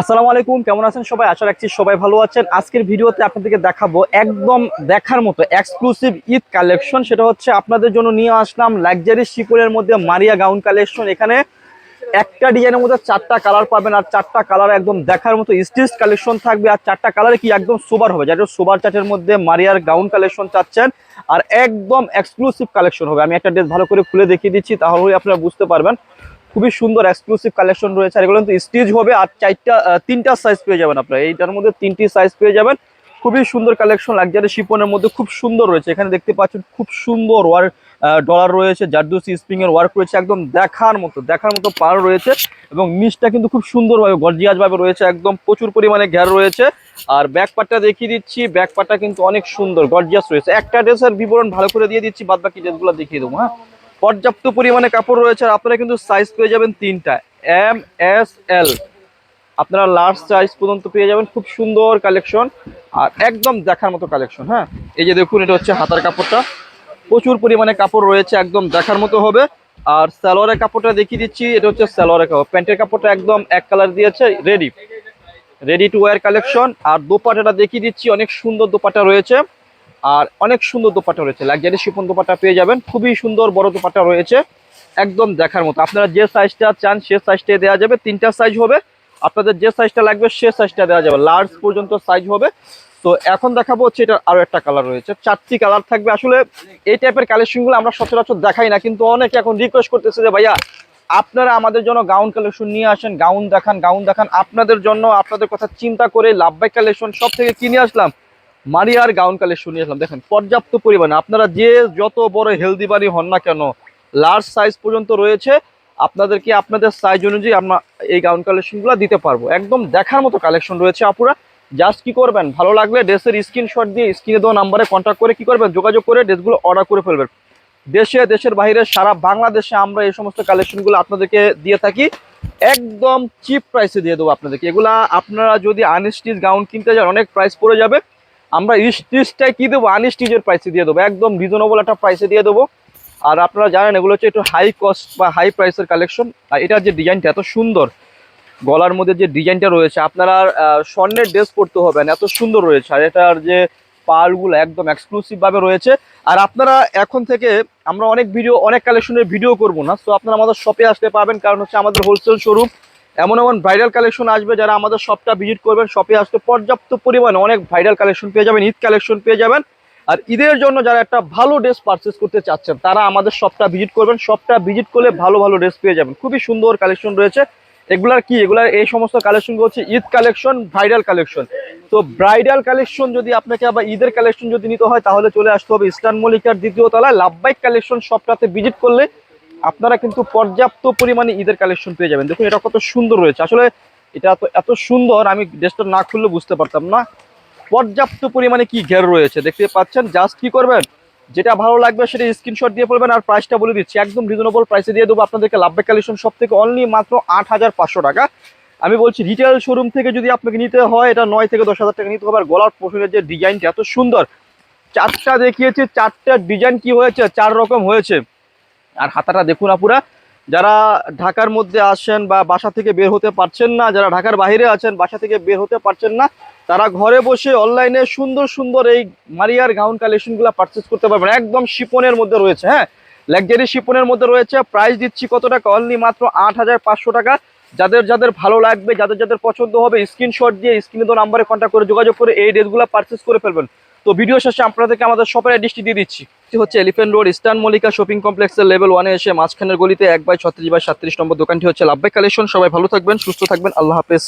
আসসালামু আলাইকুম, কেমন আছেন সবাই? আশা রাখছি সবাই ভালো আছেন। আজকের ভিডিওতে আপনাদেরকে দেখাবো একদম দেখার মতো এক্সক্লুসিভ ঈদ কালেকশন সেটা হচ্ছে আপনাদের জন্য নিয়ে আসলাম লাক্সারি শিপনের মধ্যে মারিয়া গাউন কালেকশন এখানে একটা ডিজাইনের মধ্যে চারটা কালার পাবেন আর চারটা কালার একদম দেখার মতো স্টিচ কালেকশন থাকবে। আর চারটা কালারে কি একদম সোবার হবে? যেটা সোবার চার্টের মধ্যে মারিয়ার গাউন কালেকশন চাচ্ছেন, আর একদম এক্সক্লুসিভ কালেকশন হবে। আমি একটা ড্রেস ভালো করে খুলে দেখিয়ে দিচ্ছি, তাহলেই আপনারা বুঝতে পারবেন। খুবই সুন্দর এক্সক্লুসিভ কালেকশন রয়েছে। আর এগুলো কিন্তু স্টিচ হবে আর চারটা তিনটা সাইজ পেয়ে যাবেন আপনারা। এইটার মধ্যে তিনটি সাইজ পেয়ে যাবেন। খুবই সুন্দর কালেকশন লাক্সারি শিপনের মধ্যে খুব সুন্দর রয়েছে। এখানে দেখতে পাচ্ছেন খুব সুন্দর ওয়ার ডলার রয়েছে জারদুসি স্প্রিং এর ওয়ার্ক রয়েছে, একদম দেখার মতো দেখার মতো পার রয়েছে এবং নিচটা কিন্তু খুব সুন্দরভাবে গর্জিয়াস ভাবে রয়েছে, একদম প্রচুর পরিমাণে ঘের রয়েছে। আর ব্যাক পার্টটা দেখিয়ে দিচ্ছি ব্যাক পার্টটা কিন্তু অনেক সুন্দর, গর্জিয়াস রয়েছে। একটা ড্রেসের বিবরণ ভালো করে দিয়ে দিচ্ছি বাদ বাকি ড্রেসগুলো দেখিয়ে দেবো হ্যাঁ? পর্যাপ্ত পরিমাণে কাপড় রয়েছে আর আপনারা কিন্তু সাইজ পেয়ে যাবেন তিনটা। এম এস এল আপনারা লার্জ সাইজ পর্যন্ত পেয়ে যাবেন, খুব সুন্দর কালেকশন আর একদম দেখার মতো কালেকশন হ্যাঁ? এই যে দেখুন, এটা হচ্ছে হাতার কাপড়টা। প্রচুর পরিমাণে কাপড় রয়েছে, একদম দেখার মতো হবে। আর সালোয়ারের কাপড়টা দেখিয়ে দিচ্ছি, এটা হচ্ছে সালোয়ারের কাপড়। প্যান্টের কাপড়টা একদম এক কালার দিয়েছে ready ready to wear collection আর দোপাটাটা দেখিয়ে দিচ্ছি, অনেক সুন্দর দোপাটা রয়েছে। আর অনেক সুন্দর দোপাটা রয়েছে। লাক্সারি শিপন দোপাটা পেয়ে যাবেন। খুবই সুন্দর বড় দোপাটা রয়েছে। একদম দেখার মতো। আপনারা যে সাইজটা চান, সে সাইজটা দেওয়া যাবে। তিনটা সাইজ হবে। আপনাদের যে সাইজটা লাগবে, সে সাইজটা দেওয়া যাবে। লার্জ পর্যন্ত সাইজ হবে। তো এখন দেখাবো হচ্ছে এটা আরও একটা কালার রয়েছে। চারটি কালার থাকবে। আসলে এই টাইপের কালেকশনগুলো আমরা সচরাচর দেখাই না। কিন্তু অনেকে এখন রিকোয়েস্ট করতেছে যে, ভাইয়া, আপনারা আমাদের জন্য গাউন কালেকশন নিয়ে আসেন। গাউন দেখান গাউন দেখান। আপনাদের জন্য আপনাদের কথা চিন্তা করে লাভবাই কালেকশন সব থেকে কিনে আসলাম। মারিয়ার গাউন কালেকশন নিয়ে আসলাম। দেখেন, পর্যাপ্ত পরিমাণে। আপনারা যে যত বড় হেলদি বাড়ি হন না কেন লার্জ সাইজ পর্যন্ত রয়েছে, আপনাদেরকে আপনাদের সাইজ অনুযায়ী আমরা এই গাউন কালেকশনগুলো দিতে পারব। একদম দেখার মতো কালেকশন রয়েছে আপুরা। জাস্ট কি করবেন? ভালো লাগলে ড্রেসের স্ক্রিনশট দিয়ে স্ক্রিনে দেওয়া নাম্বারে কন্ট্যাক্ট করে কি করবেন? যোগাযোগ করে ড্রেসগুলো অর্ডার করে ফেলবেন। দেশে, দেশের বাইরে, সারা বাংলাদেশে আমরা এই সমস্ত কালেকশনগুলো আপনাদেরকে দিয়ে থাকি। একদম চিপ প্রাইসে দিয়ে দেবো আপনাদেরকে। এগুলা আপনারা যদি আনস্টিচ গাউন কিনতে যান, অনেক প্রাইস পড়ে যাবে। আমরা স্টিচটাই কি দেবো? আনস্টিচের প্রাইসে দিয়ে দেবো। একদম রিজনেবল একটা প্রাইসে দিয়ে দেবো। আর আপনারা জানেন, এগুলো হচ্ছে একটু হাই কস্ট বা হাই প্রাইসের কালেকশন আর এটার যে ডিজাইনটা এত সুন্দর, গলার মধ্যে যে ডিজাইনটা রয়েছে, আপনারা স্বর্ণের ড্রেস পরতে হবে না, এত সুন্দর রয়েছে। আর এটার যে পালগুলো একদম এক্সক্লুসিভ ভাবে রয়েছে। আর আপনারা এখন থেকে, আমরা অনেক ভিডিও অনেক কালেকশনের ভিডিও করব না। তো আপনারা আমাদের শপে আসতে পারবেন। কারণ হচ্ছে আমাদের হোলসেল শোরুম এমন এমন ভাইরাল কালেকশন আসবে যারা আমাদের শপটা ভিজিট করবেন শপে আসতে পর্যাপ্ত পরিমাণে অনেক ভাইরাল কালেকশন পেয়ে যাবেন ঈদ কালেকশন পেয়ে যাবেন। আর ঈদের জন্য যারা একটা ভালো ড্রেস পারচেস করতে চাচ্ছেন, তারা আমাদের শপটা ভিজিট করবেন। শপটা ভিজিট করলে ভালো ভালো ড্রেস পেয়ে যাবেন। খুবই সুন্দর কালেকশন রয়েছে। এগুলার কি? এগুলার এই সমস্ত কালেকশন হচ্ছে ঈদ কালেকশন ভাইরাল কালেকশন তো ব্রাইডাল কালেকশন যদি আপনাকে আবার ঈদের কালেকশন যদি নিতে হয়, তাহলে চলে আসতে হবে ইস্টার্ন মল্লিকার দ্বিতীয় তলায় লাভবাইক কালেকশন শপটাতে ভিজিট করলে আপনারা কিন্তু পর্যাপ্ত পরিমাণে ঈদের কালেকশন পেয়ে যাবেন। দেখুন, এটা কত সুন্দর রয়েছে। আসলে এটা তো এত সুন্দর, আমি ড্রেসটা না খুললে বুঝতে পারতাম না। পর্যাপ্ত পরিমাণে কি ঘের রয়েছে? দেখতে পাচ্ছেন জাস্ট কি করবেন? যেটা ভালো লাগবে সেটা স্ক্রিনশট দিয়ে পড়বেন আর প্রাইসটা বলে দিচ্ছি। একদম রিজনেবল প্রাইসে দিয়ে দেবো। আপনাদেরকে লাভবাই কালেকশন সব থেকে অনলি মাত্র আট হাজার পাঁচশো টাকা। আমি বলছি রিটেল শোরুম থেকে যদি আপনাকে নিতে হয়, এটা নয় থেকে দশ হাজার টাকা নিতে হবে। আর গলার পোষণের যে ডিজাইনটা এত সুন্দর। চারটা দেখিয়েছে, চারটা ডিজাইন কি হয়েছে? চার রকম হয়েছে। আর হাতাটা দেখুন আপুরা যারা ঢাকার মধ্যে আসেন বা বাসা থেকে বের হতে পারছেন না, যারা ঢাকার বাইরে আছেন, বাসা থেকে বের হতে পারছেন না, তারা ঘরে বসে অনলাইনে সুন্দর সুন্দর এই মারিয়ার গাউন কালেকশনগুলো পারচেস করতে পারবেন। একদম শিপনের মধ্যে রয়েছে হ্যাঁ? লাক্সারি শিপনের মধ্যে রয়েছে। প্রাইস দিচ্ছি কত টাকা? অনলি মাত্র আট হাজার পাঁচশো টাকা। যাদের যাদের ভালো লাগবে, যাদের যাদের পছন্দ হবে স্ক্রিনশট দিয়ে স্ক্রিনে তো নাম্বারে কন্ট্যাক্ট করে যোগাযোগ করে এই ড্রেসগুলো পারচেস করে ফেলবেন। তো ভিডিও শেষে আপনাদেরকে আমাদের শপের অ্যাড্রেসটি দিয়ে দিচ্ছি। হচ্ছে Elephant Road Eastern Mallika Shopping কমপ্লেক্সের লেভেল ওয়ানে এসে মাঝখানের গলিতে এক বাই ছত্রিশ বাই সাতত্রিশ নম্বর দোকানটি হচ্ছে লাভবাই কালেকশন সবাই ভালো থাকবেন, সুস্থ থাকবেন, আল্লাহ হাফেজ।